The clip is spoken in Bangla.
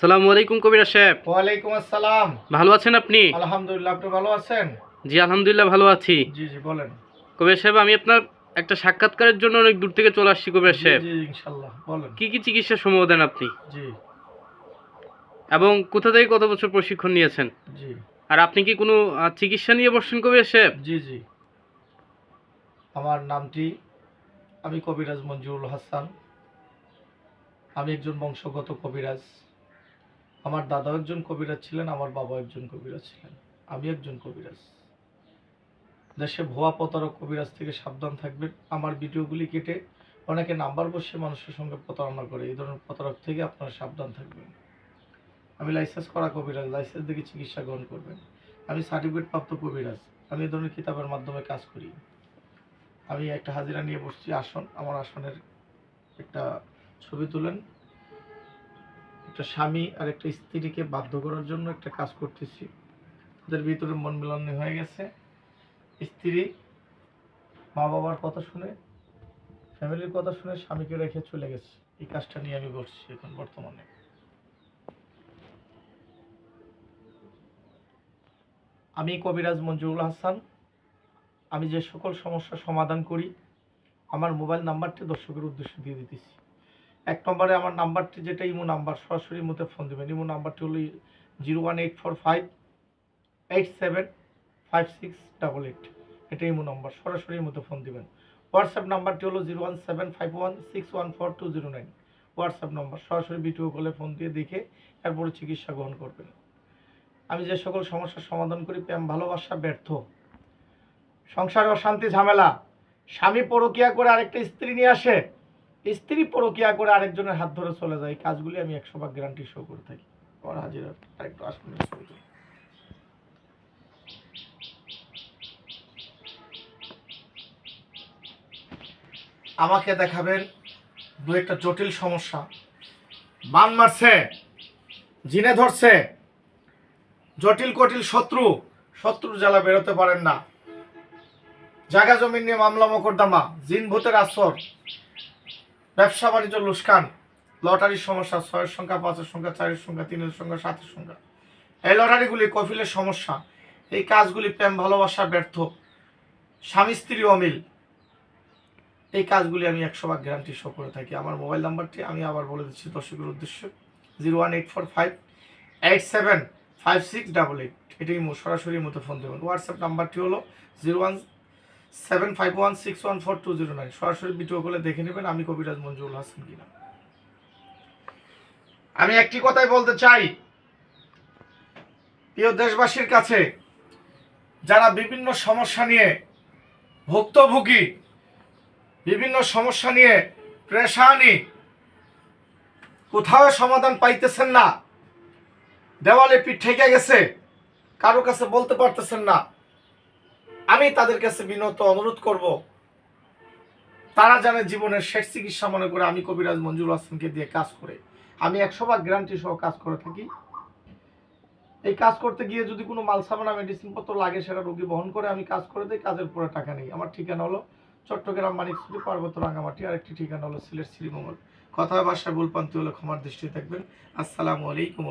সালামু আলাইকুম কবিরা সাহেব। ওয়ালাইকুম আসসালাম। ভালো আছেন আপনি? আলহামদুলিল্লাহ আপনি ভালো আছেন? জি আলহামদুলিল্লাহ ভালো আছি। জি জি বলেন। কবির সাহেব আমি আপনার একটা সাক্ষাৎকারের জন্য অনেক দূর থেকে চলে আসছি কবির সাহেব। জি ইনশাল্লাহ বলেন। কি কি চিকিৎসা সম্ভব দেন আপনি? জি। এবং কোথা থেকে কত বছর প্রশিক্ষণ নিয়েছেন? জি। আর আপনি কি কোনো চিকিৎসা নিয়ে বসছেন কবির সাহেব? জি জি। আমার নামটি আমি কবিরাজ মঞ্জুরুল হাসান। আমি একজন বংশগত কবিরাজ। আমার দাদাও একজন কবিরাজ ছিলেন, আমার বাবা একজন কবিরাজ ছিলেন, আমি একজন কবিরাজ। দেশে ভুয়া প্রতারক কবিরাজ থেকে সাবধান থাকবেন। আমার ভিডিওগুলি কেটে অনেকে নাম্বার বসে মানুষের সঙ্গে প্রতারণা করে, এই ধরনের প্রতারক থেকে আপনারা সাবধান থাকবেন। আমি লাইসেন্স করা কবিরাজ লাইসেন্স দেখে চিকিৎসা গ্রহণ করবেন। আমি সার্টিফিকেট প্রাপ্ত কবিরাজ, আমি এই ধরনের কিতাবের মাধ্যমে কাজ করি। আমি একটা হাজিরা নিয়ে বসছি আসন, আমার আসনের একটা ছবি তুলেন। একটা স্বামী আর একটা স্ত্রীকে বাধ্য করার জন্য একটা কাজ করতেছি। ওদের ভিতরে মন মিলন হয়ে গেছে। স্ত্রী মা বাবার কথা শুনে, ফ্যামিলির কথা শুনে স্বামীকে রেখে চলে গেছে। এই কাজটা নিয়ে আমি বসছি এখন বর্তমানে। আমি কবিরাজ মঞ্জুরুল হাসান। আমি যে সকল সমস্যার সমাধান করি, আমার মোবাইল নাম্বারটি দর্শকের উদ্দেশ্যে দিয়ে দিতেছি। এক নম্বরে আমার নাম্বারটি যেটা ইমো নাম্বার, সরাসরি ইমোতে ফোন দেবেন। ইমো নাম্বারটি হলো zero one eight four five, eight seven, five six, double eight. এটা ইমো নাম্বার, সরাসরি ইমোতে ফোন দেবেন। হোয়াটসঅ্যাপ নাম্বারটি হলো zero one seven, five one, six one, four, two, zero nine. WhatsApp number, সরাসরি ভিডিও কলে ফোন দিয়ে দেখে এরপরে চিকিৎসা গ্রহণ করবেন। আমি যে সকল সমস্যার সমাধান করি, প্রেম, ভালোবাসা, ব্যর্থ। সংসারে অশান্তি, ঝামেলা। স্বামী পরকিয়া করে আরেকটা স্ত্রী নিয়ে আসে। স্ত্রী পরকিয়া করে আরেকজনের হাত ধরে চলে যায় কাজগুলি আমি একশো ভাগ গ্যারান্টি শো করে থাকি। আমাকে দেখাবেন দু একটা জটিল সমস্যা। বান মারছে, জিনে ধরছে, জটিল কটিল শত্রু, শত্রুর জ্বালা বেরোতে পারেন না। জায়গা জমি নিয়ে মামলা, মকদ্দমা, জিন ভূতের আসর ব্যবসা বাণিজ্য লুস্কান, লটারির সমস্যা, ছয়ের সংখ্যা, পাঁচের সংখ্যা, চারের সংখ্যা, তিনের সংখ্যা, সাতের সংখ্যা। এই লটারিগুলি কফিলের সমস্যা। এই কাজগুলি প্রেম, ভালোবাসা, ব্যর্থ, স্বামী, স্ত্রী অমিল। এই কাজগুলি আমি একশো ভাগ গ্যারান্টি শো করে থাকি। আমার মোবাইল নাম্বারটি আমি আবার বলে দিচ্ছি দর্শকের উদ্দেশ্যে। Zero one eight four five eight seven five six double eight এটাই মো- সরাসরি মতো ফোন দেবেন। হোয়াটসঅ্যাপ নাম্বারটি হলো zero one seven five one six one four two zero nine সরাসরি কলে দেখে নেবেন আমি কবিরাজ মঞ্জুরুল হাসান কিনা। আমি একটি কথাই বলতে চাই। প্রিয় দেশবাসীর কাছে, যারা বিভিন্ন সমস্যা নিয়ে ভুক্তভোগী, বিভিন্ন সমস্যা নিয়ে প্রেশানি, কোথাও সমাধান পাইতেছেন না। দেওয়ালে পিঠ ঠেকে গেছে, কারও কাছে বলতে পারতেছেন না। আমি তাদের কাছে বিনত, অনুরোধ করব, তারা জানে জীবনের শেষ চিকিৎসা মনে করে আমি কবিরাজ মঞ্জুর হাসানকে দিয়ে কাজ করে। আমি একশো ভাগ গ্যারান্টি সহ কাজ করে থাকি। এই কাজ করতে গিয়ে যদি কোনো মালসামানা মেডিসিন পত্র লাগে, সেটা রোগী বহন করে আমি কাজ করে দিই, কাজের পরে টাকা নেই। আমার ঠিকানা হলো চট্টগ্রাম মানিকছড়ি পার্বত্য রাঙামাটি আরেকটি ঠিকানা হলো সিলেট শ্রীমঙ্গল। কথা ভাষায় ভুলপান্তি হলে ক্ষমার দৃষ্টি থাকবেন। আসসালামু আলাইকুম